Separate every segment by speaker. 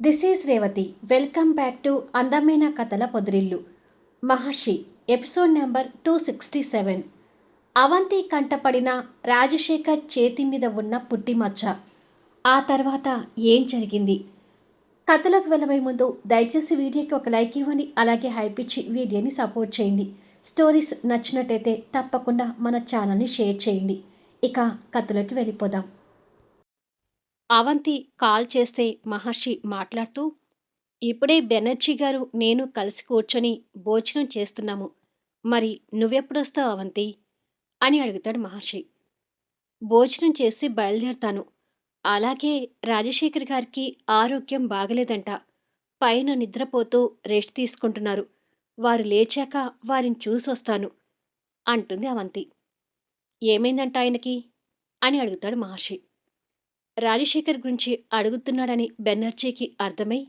Speaker 1: This is Revathi welcome back to అందమైన కథల పొదిరిల్లు Maharshi episode number two sixty seven Avanthi కంటపడిన Rajasekhar చేతి మీద ఉన్న పుట్టిమచ్చ ఆ తర్వాత ఏం జరిగింది? కథలకు వెళ్ళబోయే ముందు దయచేసి వీడియోకి ఒక లైక్ ఇవ్వండి అలాగే హైప్ ఇచ్చి వీడియోని సపోర్ట్ చేయండి. స్టోరీస్ నచ్చినట్టయితే తప్పకుండా మన ఛానల్ని షేర్ చేయండి. ఇక కథలోకి వెళ్ళిపోదాం. అవంతి కాల్ చేస్తే మహర్షి మాట్లాడుతూ ఇప్పుడే బెనర్జీ గారు నేను కలిసి కూర్చొని భోజనం చేస్తున్నాము. మరి నువ్వెప్పుడొస్తావు అవంతి? అని అడుగుతాడు మహర్షి. భోజనం చేసి బయలుదేరుతాను. అలాగే రాజశేఖర్ గారికి ఆరోగ్యం బాగలేదంట. పైన నిద్రపోతూ రెస్ట్ తీసుకుంటున్నారు. వారు లేచాక వారిని చూసొస్తాను అంటుంది అవంతి. ఏమైందంట ఆయనకి? అని అడుగుతాడు మహర్షి. రాజశేఖర్ గురించి అడుగుతున్నాడని బెనర్జీకి అర్థమై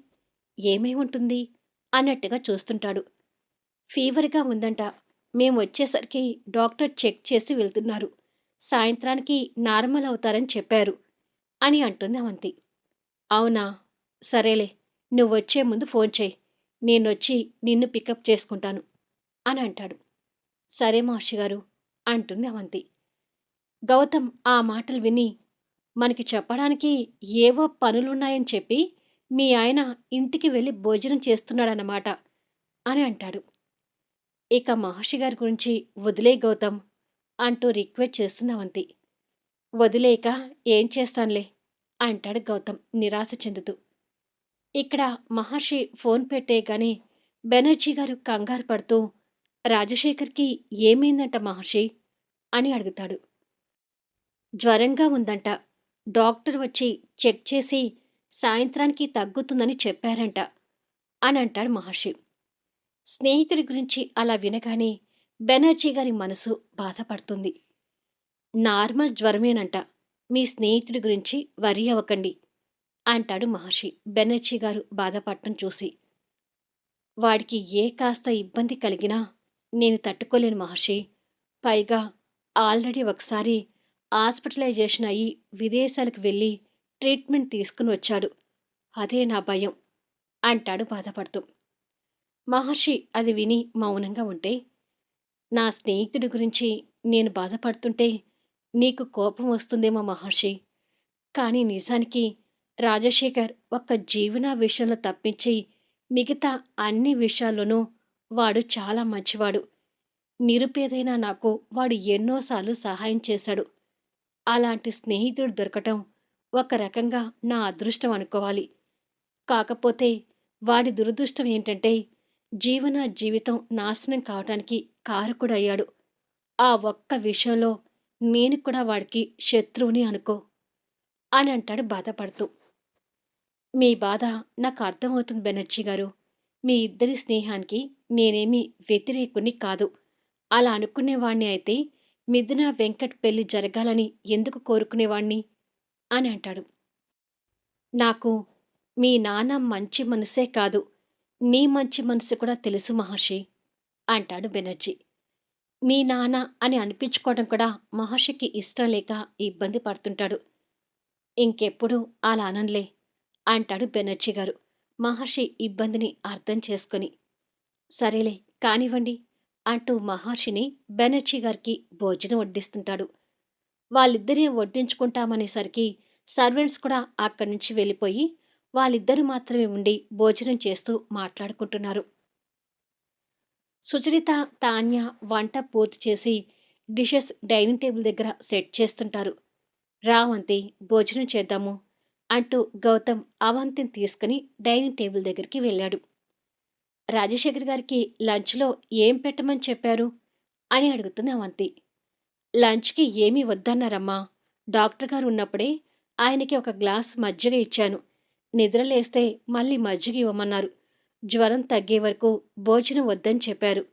Speaker 1: ఏమై ఉంటుంది? అన్నట్టుగా చూస్తుంటాడు. ఫీవర్గా ఉందంట. మేము వచ్చేసరికి డాక్టర్ చెక్ చేసి వెళ్తున్నారు. సాయంత్రానికి నార్మల్ అవుతారని చెప్పారు. అని అంటుంది అవంతి. అవునా? సరేలే నువ్వు వచ్చే ముందు ఫోన్ చేయి. నేనొచ్చి నిన్ను పికప్ చేసుకుంటాను. అని అంటాడు. సరే మహర్షి గారు అంటుంది అవంతి. గౌతమ్ ఆ మాటలు విని మనకి చెప్పడానికి ఏవో పనులున్నాయని చెప్పి మీ ఆయన ఇంటికి వెళ్ళి భోజనం చేస్తున్నాడన్నమాట అని అంటాడు. ఇక మహర్షి గారి గురించి వదిలే గౌతమ్ అంటూ రిక్వెస్ట్ చేస్తుంది అవంతి. వదిలేక ఏం చేస్తానులే అంటాడు గౌతమ్ నిరాశ చెందుతూ. ఇక్కడ మహర్షి ఫోన్ పెట్టే కానీ బెనర్జీ గారు కంగారు పడుతూ రాజశేఖర్కి ఏమైందంట మహర్షి అని అడుగుతాడు. జ్వరంగా ఉందంట. డాక్టర్ వచ్చి చెక్ చేసి సాయంత్రానికి తగ్గుతుందని చెప్పారంట అని అంటాడు మహర్షి. స్నేహితుడి గురించి అలా వినగానే బెనర్జీ గారి మనసు బాధపడుతుంది. నార్మల్ జ్వరమేనంట మీ స్నేహితుడి గురించి వరి అవ్వకండి అంటాడు మహర్షి బెనర్జీ గారు బాధపడటం చూసి. వాడికి ఏ కాస్త ఇబ్బంది కలిగినా నేను తట్టుకోలేను మహర్షి పైగా ఆల్రెడీ ఒకసారి హాస్పిటలైజేషన్ అయ్యి విదేశాలకు వెళ్ళి ట్రీట్మెంట్ తీసుకుని వచ్చాడు. అదే నా భయం అంటాడు బాధపడుతూ. మహర్షి అది విని మౌనంగా ఉంటే నా స్నేహితుడి గురించి నేను బాధపడుతుంటే నీకు కోపం వస్తుందేమో మహర్షి. కానీ నిజానికి రాజశేఖర్ ఒక్క జీవన విషయంలో తప్పించి మిగతా అన్ని విషయాల్లోనూ వాడు చాలా మంచివాడు. నిరుపేదైన నాకు వాడు ఎన్నోసార్లు సహాయం చేశాడు. అలాంటి స్నేహితుడు దొరకటం ఒక రకంగా నా అదృష్టం అనుకోవాలి. కాకపోతే వాడి దురదృష్టం ఏంటంటే జీవన జీవితం నాశనం కావటానికి కారకుడయ్యాడు. ఆ ఒక్క విషయంలో నేను కూడా వాడికి శత్రువుని అనుకో అని అంటాడు బాధపడుతూ. మీ బాధ నాకు అర్థమవుతుంది బెనర్జీ గారు. మీ ఇద్దరి స్నేహానికి నేనేమి వ్యతిరేకుని కాదు. అలా అనుకునేవాణ్ణి అయితే మిథున వెంకట్ పెళ్ళి జరగాలని ఎందుకు కోరుకునేవాణ్ణి? అని అంటాడు. నాకు మీ నాన్న మంచి మనసే కాదు. నీ మంచి మనసు కూడా తెలుసు మహర్షి అంటాడు బెనర్జీ. మీ నాన్న అని అనిపించుకోవడం కూడా మహర్షికి ఇష్టం లేక ఇబ్బంది పడుతుంటాడు. ఇంకెప్పుడు అలా అనన్లే అంటాడు బెనర్జీ గారు. మహర్షి ఇబ్బందిని అర్థం చేసుకొని. సరేలే కానివ్వండి. అంటూ మహర్షిని బెనర్జీ గారికి భోజనం వడ్డిస్తుంటాడు. వాళ్ళిద్దరే వడ్డించుకుంటామనేసరికి సర్వెంట్స్ కూడా అక్కడి నుంచి వెళ్ళిపోయి వాళ్ళిద్దరూ మాత్రమే ఉండి భోజనం చేస్తూ మాట్లాడుకుంటున్నారు. సుచరిత తాన్య వంట పూర్తి చేసి డిషెస్ డైనింగ్ టేబుల్ దగ్గర సెట్ చేస్తుంటారు. రావంతి భోజనం చేద్దాము అంటూ గౌతమ్ అవంతిని తీసుకుని డైనింగ్ టేబుల్ దగ్గరికి వెళ్ళాడు. రాజశేఖర్ గారికి లంచ్లో ఏం పెట్టమని చెప్పారు? అని అడుగుతుంది అవంతి లంచ్కి ఏమీ వద్దన్నారమ్మా. డాక్టర్ గారు ఉన్నప్పుడే ఆయనకి ఒక గ్లాస్ మజ్జిగ ఇచ్చాను. నిద్రలేస్తే మళ్ళీ మజ్జిగ ఇవ్వమన్నారు. జ్వరం తగ్గే వరకు భోజనం వద్దని చెప్పారు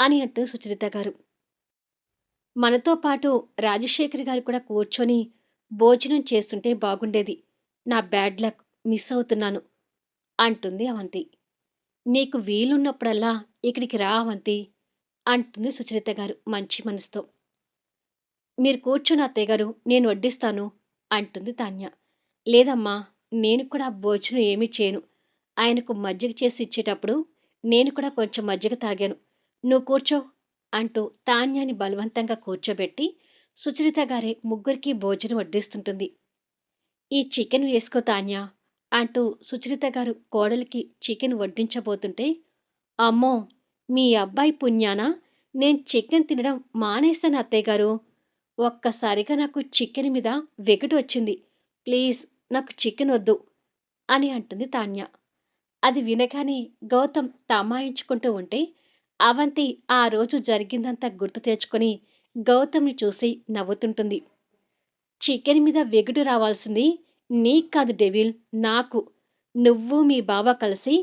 Speaker 1: అని అంటూ సుచరిత గారు. మనతో పాటు రాజశేఖర్ గారు కూడా కూర్చొని భోజనం చేస్తుంటే బాగుండేది. నా బ్యాడ్ లక్ మిస్ అవుతున్నాను అంటుంది అవంతి. నీకు వీలున్నప్పుడల్లా ఇక్కడికి రావంతి అంటుంది సుచరిత గారు మంచి మనసుతో. మీరు కూర్చున్న అత్తయ్య గారు నేను వడ్డిస్తాను అంటుంది తాన్య. లేదమ్మా నేను కూడా భోజనం ఏమీ చేయను. ఆయనకు మజ్జిగ చేసి ఇచ్చేటప్పుడు నేను కూడా కొంచెం మజ్జిగ తాగాను. నువ్వు కూర్చో అంటూ తాన్యాని బలవంతంగా కూర్చోబెట్టి సుచరిత గారే ముగ్గురికి భోజనం వడ్డిస్తుంటుంది. ఈ చికెన్ వేసుకో తాన్యా అంటూ సుచరిత గారు కోడలికి చికెన్ వడ్డించబోతుంటే అమ్మో మీ అబ్బాయి పుణ్యానా? నేను చికెన్ తినడం మానేశాను అత్తయ్య గారు. ఒక్కసారిగా నాకు చికెన్ మీద వెగటు వచ్చింది. ప్లీజ్ నాకు చికెన్ వద్దు అని అంటుంది తాన్య. అది వినగానే గౌతమ్ తమాయించుకుంటూ ఉంటే అవంతి ఆ రోజు జరిగిందంతా గుర్తు తెచ్చుకొని గౌతమ్ని చూసి నవ్వుతుంటుంది. చికెన్ మీద వెగుడు రావాల్సింది నీకు కాదు డెవిల్ నాకు. నువ్వు మీ బావ కలిసి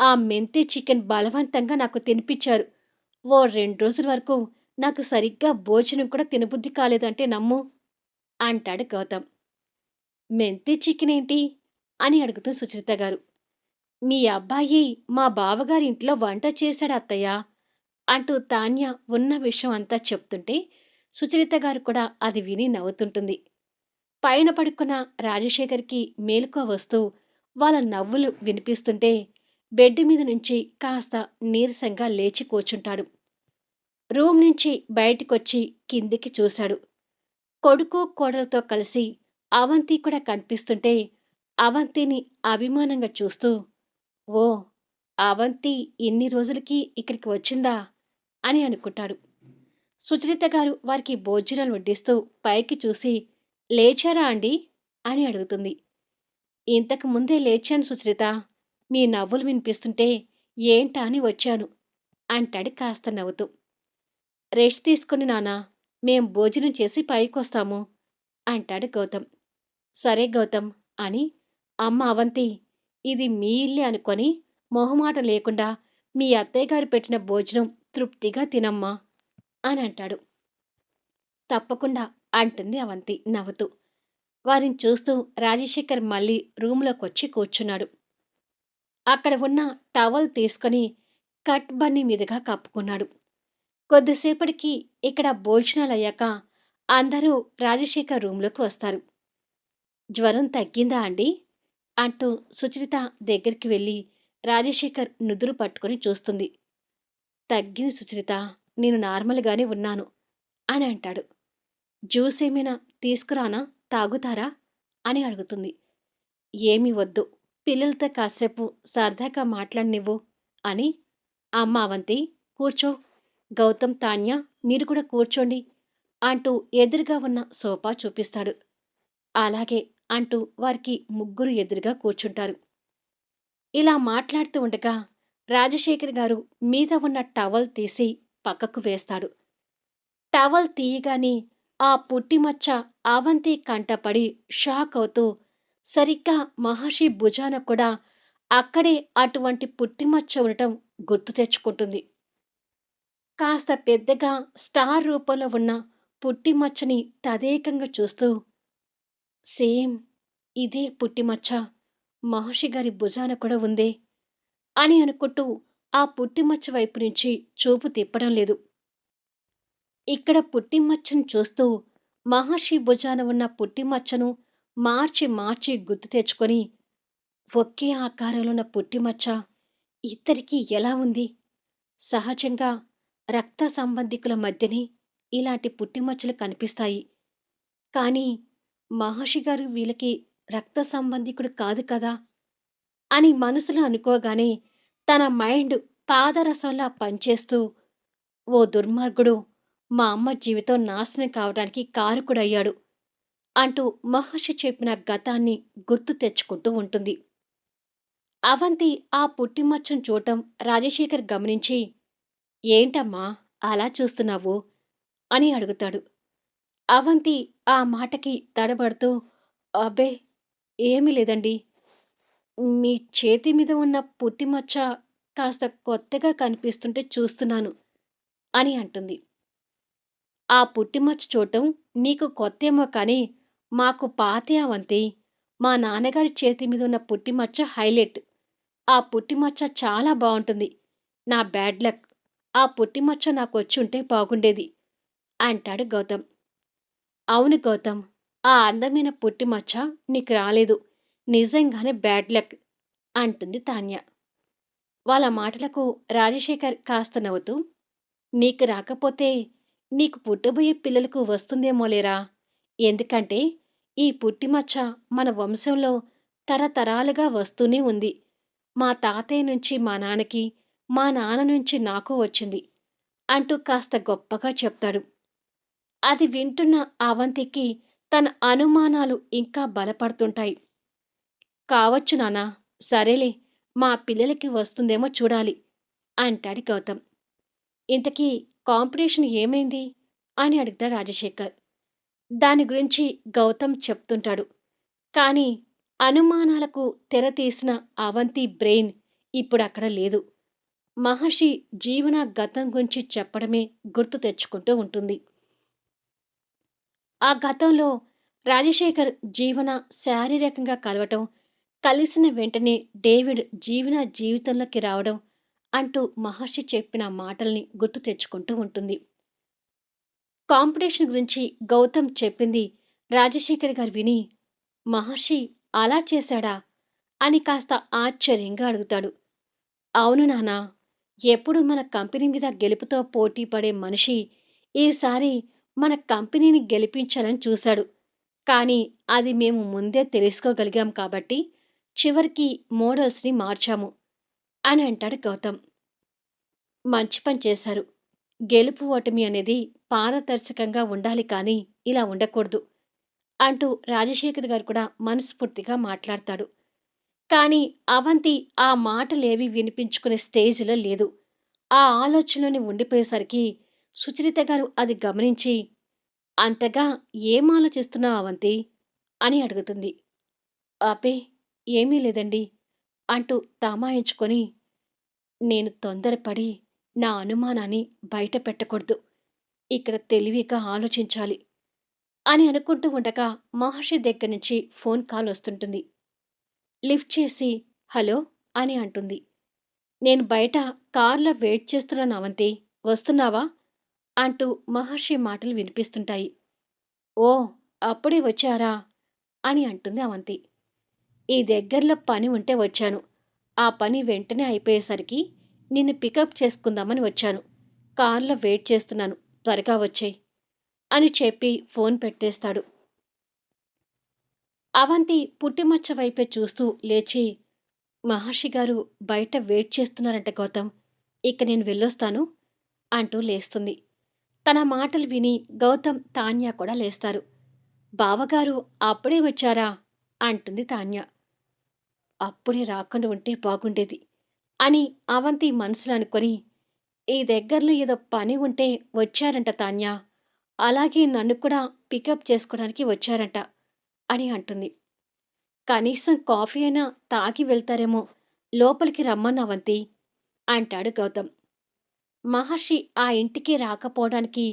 Speaker 1: ఆ మెంతి చికెన్ బలవంతంగా నాకు తినిపించారు ఓ రెండు రోజుల వరకు నాకు సరిగ్గా భోజనం కూడా తినబుద్ధి కాలేదంటే నమ్ము అంటాడు గౌతమ్. మెంతి చికెన్ ఏంటి? అని అడుగుతూ సుచరిత గారు. మీ అబ్బాయి మా బావగారి ఇంట్లో వంట చేశాడు అత్తయ్య అంటూ తాన్య ఉన్న విషయం అంతా చెప్తుంటే సుచరిత గారు కూడా అది విని నవ్వుతుంటుంది. పైన పడుకున్న రాజశేఖర్కి మేలుకో వస్తూ వాళ్ళ నవ్వులు వినిపిస్తుంటే బెడ్ మీద నుంచి కాస్త నీరసంగా లేచి కూర్చుంటాడు. రూమ్ నుంచి బయటికొచ్చి కిందికి చూశాడు. కొడుకు కోడలతో కలిసి అవంతి కూడా కనిపిస్తుంటే అవంతిని అభిమానంగా చూస్తూ ఓ అవంతి ఇన్ని రోజులకి ఇక్కడికి వచ్చిందా? అని అనుకుంటాడు. సుచరిత గారు వారికి భోజనాలు వడ్డిస్తూ పైకి చూసి లేచారా అండి? అని అడుగుతుంది. ఇంతకు ముందే లేచాను సుచరిత. మీ నవ్వులు వినిపిస్తుంటే ఏంటా అని వచ్చాను అంటాడు కాస్త నవ్వుతూ. రెస్ట్ తీసుకుని నానా మేం భోజనం చేసి పైకొస్తాము అంటాడు గౌతమ్. సరే గౌతమ్ అని అమ్మ అవంతి ఇది మీ ఇల్లే అనుకొని మొహమాట లేకుండా మీ అత్తయ్య గారు పెట్టిన భోజనం తృప్తిగా తినమ్మా అని అంటాడు. తప్పకుండా అంటుంది అవంతి. నవ్వుతూ. వారిని చూస్తూ రాజశేఖర్ మళ్ళీ రూమ్లోకి వచ్చి కూర్చున్నాడు. అక్కడ ఉన్న టవల్ తీసుకొని కట్ బన్నీ మీదుగా కప్పుకున్నాడు. కొద్దిసేపటికి ఇక్కడ భోజనాలు అయ్యాక అందరూ రాజశేఖర్ రూమ్లోకి వస్తారు. జ్వరం తగ్గిందా అండి? అంటూ సుచరిత దగ్గరికి వెళ్ళి రాజశేఖర్ నుదురు పట్టుకొని చూస్తుంది. తగ్గింది సుచరిత నేను నార్మల్గానే ఉన్నాను అని అంటాడు. జ్యూస్ ఏమైనా తీసుకురానా? తాగుతారా? అని అడుగుతుంది. ఏమి వద్దు. పిల్లలతో కాసేపు సరదాగా మాట్లాడినివ్వు అని అమ్మ అవంతి కూర్చో. గౌతమ్ తాన్య మీరు కూడా కూర్చోండి అంటూ ఎదురుగా ఉన్న సోఫా చూపిస్తాడు. అలాగే అంటూ వారికి ముగ్గురు ఎదురుగా కూర్చుంటారు. ఇలా మాట్లాడుతూ ఉండగా రాజశేఖర్ గారు మీద ఉన్న టవల్ తీసి పక్కకు వేస్తాడు. టవల్ తీయగానే ఆ పుట్టిమచ్చ అవంతి కంటపడి షాక్ అవుతూ సరిగ్గా మహర్షి భుజాన కూడా అక్కడే అటువంటి పుట్టిమచ్చ ఉండటం గుర్తు తెచ్చుకుంటుంది. కాస్త పెద్దగా స్టార్ రూపంలో ఉన్న పుట్టిమచ్చని తదేకంగా చూస్తూ సేమ్ ఇదే పుట్టిమచ్చ మహర్షి గారి భుజాన కూడా ఉందే అని అనుకుంటూ ఆ పుట్టిమచ్చ వైపు నుంచి చూపు తిప్పడం లేదు. ఇక్కడ పుట్టిమచ్చను చూస్తూ మహర్షి భుజాన ఉన్న పుట్టిమచ్చను మార్చి మార్చి గుర్తు తెచ్చుకొని ఒకే ఆకారంలో ఉన్న పుట్టిమచ్చ ఇద్దరికీ ఎలా ఉంది? సహజంగా రక్త సంబంధికుల మధ్యనే ఇలాంటి పుట్టిమచ్చలు కనిపిస్తాయి. కానీ మహర్షి గారు వీళ్ళకి రక్త సంబంధికుడు కాదు కదా అని మనసులో అనుకోగానే తన మైండ్ పాదరసంలా పనిచేస్తూ ఓ దుర్మార్గుడు మా అమ్మ జీవితం నాశనం కావడానికి కారుకుడయ్యాడు అంటూ మహర్షి చెప్పిన గతాన్ని గుర్తు తెచ్చుకుంటూ ఉంటుంది. అవంతి ఆ పుట్టిమచ్చను చూడటం రాజశేఖర్ గమనించి ఏంటమ్మా అలా చూస్తున్నావు? అని అడుగుతాడు. అవంతి ఆ మాటకి తడబడుతూ అబ్బే ఏమీ లేదండి. మీ చేతి మీద ఉన్న పుట్టిమచ్చ కాస్త కొత్తగా కనిపిస్తుంటే చూస్తున్నాను అని అంటుంది. ఆ పుట్టిమచ్చ చూడటం నీకు కొత్తేమో కానీ మాకు పాతే అవంతి మా నాన్నగారి చేతి మీద ఉన్న పుట్టిమచ్చ హైలైట్. ఆ పుట్టిమచ్చ చాలా బాగుంటుంది. నా బ్యాడ్ లక్. ఆ పుట్టిమచ్చ నాకు వచ్చి ఉంటే బాగుండేది అంటాడు గౌతమ్. అవును గౌతమ్ ఆ అందమైన పుట్టిమచ్చ నీకు రాలేదు. నిజంగానే బ్యాడ్ లక్ అంటుంది తాన్య. వాళ్ళ మాటలకు రాజశేఖర్ కాస్త నవ్వుతూ నీకు రాకపోతే నీకు పుట్టబోయే పిల్లలకు వస్తుందేమోలేరా? ఎందుకంటే ఈ పుట్టిమచ్చ మన వంశంలో తరతరాలుగా వస్తూనే ఉంది. మా తాతయ్య నుంచి మా నాన్నకి మా నాన్న నుంచి నాకు వచ్చింది అంటూ కాస్త గొప్పగా చెప్తాడు. అది వింటున్న అవంతికి తన అనుమానాలు ఇంకా బలపడుతుంటాయి. కావచ్చు నానా సరేలే మా పిల్లలకి వస్తుందేమో చూడాలి అంటాడు గౌతమ్. ఇంతకీ కాంపిటీషన్ ఏమైంది? అని అడుగుతాడు రాజశేఖర్. దాని గురించి గౌతమ్ చెప్తుంటాడు. కానీ అనుమానాలకు తెర తీసిన అవంతి బ్రెయిన్ ఇప్పుడు అక్కడ లేదు. మహర్షి జీవన గతం గురించి చెప్పడమే గుర్తు తెచ్చుకుంటూ ఉంటుంది. ఆ గతంలో రాజశేఖర్ జీవన శారీరకంగా కలవటం కలిసిన వెంటనే డేవిడ్ జీవన జీవితంలోకి రావడం అంటూ మహర్షి చెప్పిన మాటల్ని గుర్తు తెచ్చుకుంటూ ఉంటుంది. కాంపిటీషన్ గురించి గౌతమ్ చెప్పింది రాజశేఖర్ గారు విని మహర్షి అలా చేశాడా? అని కాస్త ఆశ్చర్యంగా అడుగుతాడు. అవును నానా ఎప్పుడు మన కంపెనీ మీద గెలుపుతో పోటీ పడే మనిషి ఈసారి మన కంపెనీని గెలిపించాలని చూశాడు. కానీ అది మేము ముందే తెలుసుకోగలిగాం కాబట్టి చివరికి మోడల్స్ని మార్చాము. అని అంటాడు గౌతమ్. మంచి పని చేశారు. గెలుపు ఓటమి అనేది పారదర్శకంగా ఉండాలి కానీ ఇలా ఉండకూడదు అంటూ రాజశేఖర్ గారు కూడా మనస్ఫూర్తిగా మాట్లాడతాడు. కానీ అవంతి ఆ మాటలేవి వినిపించుకునే స్టేజ్లో లేదు. ఆ ఆలోచనలోని ఉండిపోయేసరికి సుచరిత గారు అది గమనించి అంతగా ఏం ఆలోచిస్తున్నావు అవంతి? అని అడుగుతుంది. ఆపే ఏమీ లేదండి. అంటూ తమాయించుకొని నేను తొందరపడి నా అనుమానాన్ని బయట పెట్టకూడదు. ఇక్కడ తెలివిగా ఆలోచించాలి అని అనుకుంటూ ఉండగా మహర్షి దగ్గర నుంచి ఫోన్ కాల్ వస్తుంటుంది. లిఫ్ట్ చేసి హలో అని అంటుంది. నేను బయట కార్లో వెయిట్ చేస్తున్నాను అవంతి వస్తున్నావా? అంటూ మహర్షి మాటలు వినిపిస్తుంటాయి. ఓ అప్పుడే వచ్చారా? అని అంటుంది అవంతి. ఈ దగ్గరలో పని ఉంటే వచ్చాను. ఆ పని వెంటనే అయిపోయేసరికి నిన్ను పికప్ చేసుకుందామని వచ్చాను. కార్లో వెయిట్ చేస్తున్నాను. త్వరగా వచ్చేయి అని చెప్పి ఫోన్ పెట్టేస్తాడు. అవంతి పుట్టిమచ్చ వైపే చూస్తూ లేచి మహర్షి గారు బయట వెయిట్ చేస్తున్నారంట గౌతమ్. ఇక నేను వెళ్ళొస్తాను అంటూ లేస్తుంది. తన మాటలు విని గౌతమ్ తాన్య కూడా లేస్తారు. బావగారు అప్పుడే వచ్చారా? అంటుంది తాన్య. అప్పుడే రాకుండా ఉంటే బాగుండేది అని అవంతి మనసులో అనుకొని ఈ దగ్గరలో ఏదో పని ఉంటే వచ్చారంట తాన్య. అలాగే నన్ను కూడా పికప్ చేసుకోవడానికి వచ్చారంట అని అంటుంది. కనీసం కాఫీ అయినా తాగి వెళ్తారేమో లోపలికి రమ్మన్న అవంతి అంటాడు గౌతమ్. మహర్షి ఆ ఇంటికి రాకపోవడానికి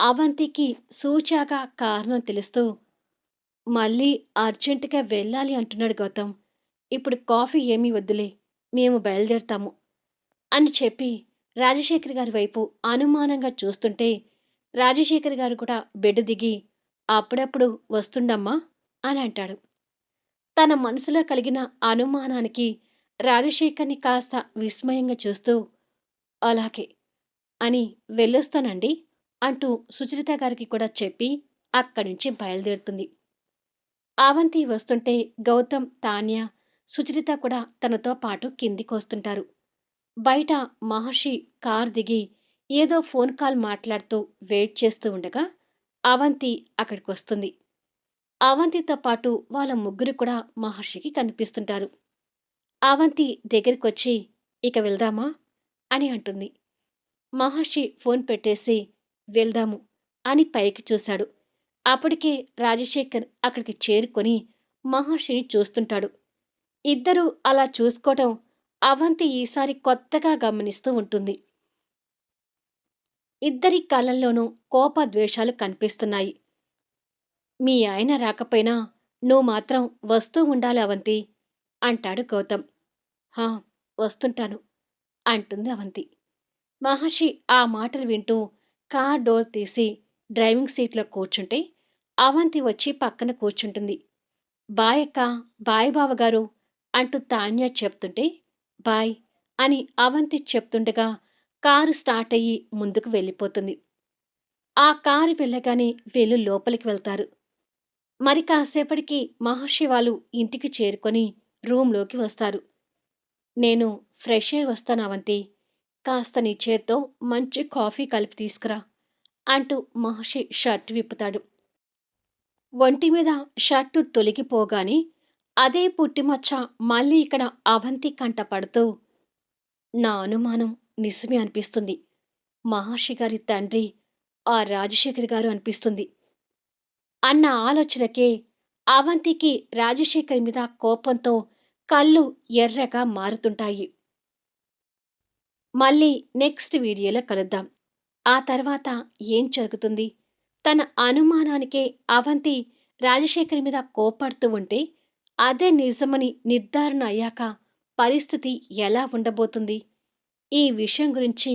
Speaker 1: అవంతికి సూచాగా కారణం తెలుస్తూ మళ్ళీ అర్జెంటుగా వెళ్ళాలి అంటున్నాడు గౌతమ్. ఇప్పుడు కాఫీ ఏమీ వద్దులే మేము బయలుదేరుతాము అని చెప్పి రాజశేఖర్ గారి వైపు అనుమానంగా చూస్తుంటే రాజశేఖర్ గారు కూడా బెడ్ దిగి అప్పుడప్పుడు వస్తుండమ్మా అని అంటాడు. తన మనసులో కలిగిన అనుమానానికి రాజశేఖర్ని కాస్త విస్మయంగా చూస్తూ అలాగే అని వెళ్ళొస్తానండి అంటూ సుచరిత గారికి కూడా చెప్పి అక్కడి నుంచి బయలుదేరుతుంది. అవంతి వస్తుంటే గౌతమ్ తాన్య సుచరిత కూడా తనతో పాటు కిందికి వస్తుంటారు. బయట మహర్షి కార్ దిగి ఏదో ఫోన్ కాల్ మాట్లాడుతూ వెయిట్ చేస్తూ ఉండగా అవంతి అక్కడికి వస్తుంది. అవంతితో పాటు వాళ్ళ ముగ్గురు కూడా మహర్షికి కనిపిస్తుంటారు. అవంతి దగ్గరికి వచ్చి ఇక వెళ్దామా? అని అంటుంది. మహర్షి ఫోన్ పెట్టేసి వెళ్దాము అని పైకి చూశాడు. అప్పటికే రాజశేఖర్ అక్కడికి చేరుకొని మహర్షిని చూస్తుంటాడు. ఇద్దరూ అలా చూసుకోవటం అవంతి ఈసారి కొత్తగా గమనిస్తూ ఉంటుంది. ఇద్దరి కళ్ళల్లోనూ కోపద్వేషాలు కనిపిస్తున్నాయి. మీ ఆయన రాకపోయినా నువ్వు మాత్రం వస్తూ ఉండాలి అవంతి అంటాడు గౌతమ్. హా వస్తుంటాను అంటుంది అవంతి. మహర్షి ఆ మాటలు వింటూ కార్ డోర్ తీసి డ్రైవింగ్ సీట్లో కూర్చుంటే అవంతి వచ్చి పక్కన కూర్చుంటుంది. బాయ్ అక్క బాయ్ బావగారు అంటూ తాన్య చెప్తుంటే బాయ్ అని అవంతి చెప్తుండగా కారు స్టార్ట్ అయ్యి ముందుకు వెళ్ళిపోతుంది. ఆ కారు వెళ్ళగానే వీళ్ళు లోపలికి వెళ్తారు. మరి కాసేపటికి మహర్షి వాళ్ళు ఇంటికి చేరుకొని రూంలోకి వస్తారు. నేను ఫ్రెష్ అయి వస్తాను అవంతి కాస్త నీ చేత్తో మంచి కాఫీ కలిపి తీసుకురా అంటూ మహర్షి షర్ట్ విప్పుతాడు. ఒంటి మీద షర్టు తొలగిపోగానే అదే పుట్టిమచ్చ మళ్ళీ ఇక్కడ అవంతి కంట పడుతూ నా అనుమానం నిజమే అనిపిస్తుంది. మహర్షి గారి తండ్రి ఆ రాజశేఖర్ గారు అనిపిస్తుంది. అన్న ఆలోచనకే అవంతికి రాజశేఖర్ మీద కోపంతో కళ్ళు ఎర్రగా మారుతుంటాయి. మళ్ళీ నెక్స్ట్ వీడియోలో కలుద్దాం. ఆ తర్వాత ఏం జరుగుతుంది? తన అనుమానానికే అవంతి రాజశేఖర్ మీద కోపడుతూ ఉంటే అదే నిజమని నిర్ధారణ అయ్యాక పరిస్థితి ఎలా ఉండబోతుంది? ఈ విషయం గురించి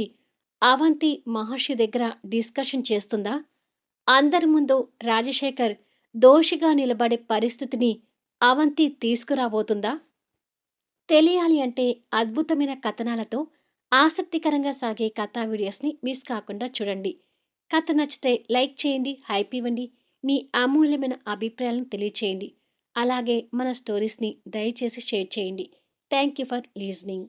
Speaker 1: అవంతి మహర్షి దగ్గర డిస్కషన్ చేస్తుందా? అందరి ముందు రాజశేఖర్ దోషిగా నిలబడే పరిస్థితిని అవంతి తీసుకురాబోతుందా? తెలియాలి అంటే అద్భుతమైన కథనాలతో ఆసక్తికరంగా సాగే కథా వీడియోస్ని మిస్ కాకుండా చూడండి. కథ నచ్చితే లైక్ చేయండి హైప్ ఇవ్వండి. మీ అమూల్యమైన అభిప్రాయాలను తెలియచేయండి. అలాగే మన స్టోరీస్ని దయచేసి షేర్ చేయండి. Thank you for listening.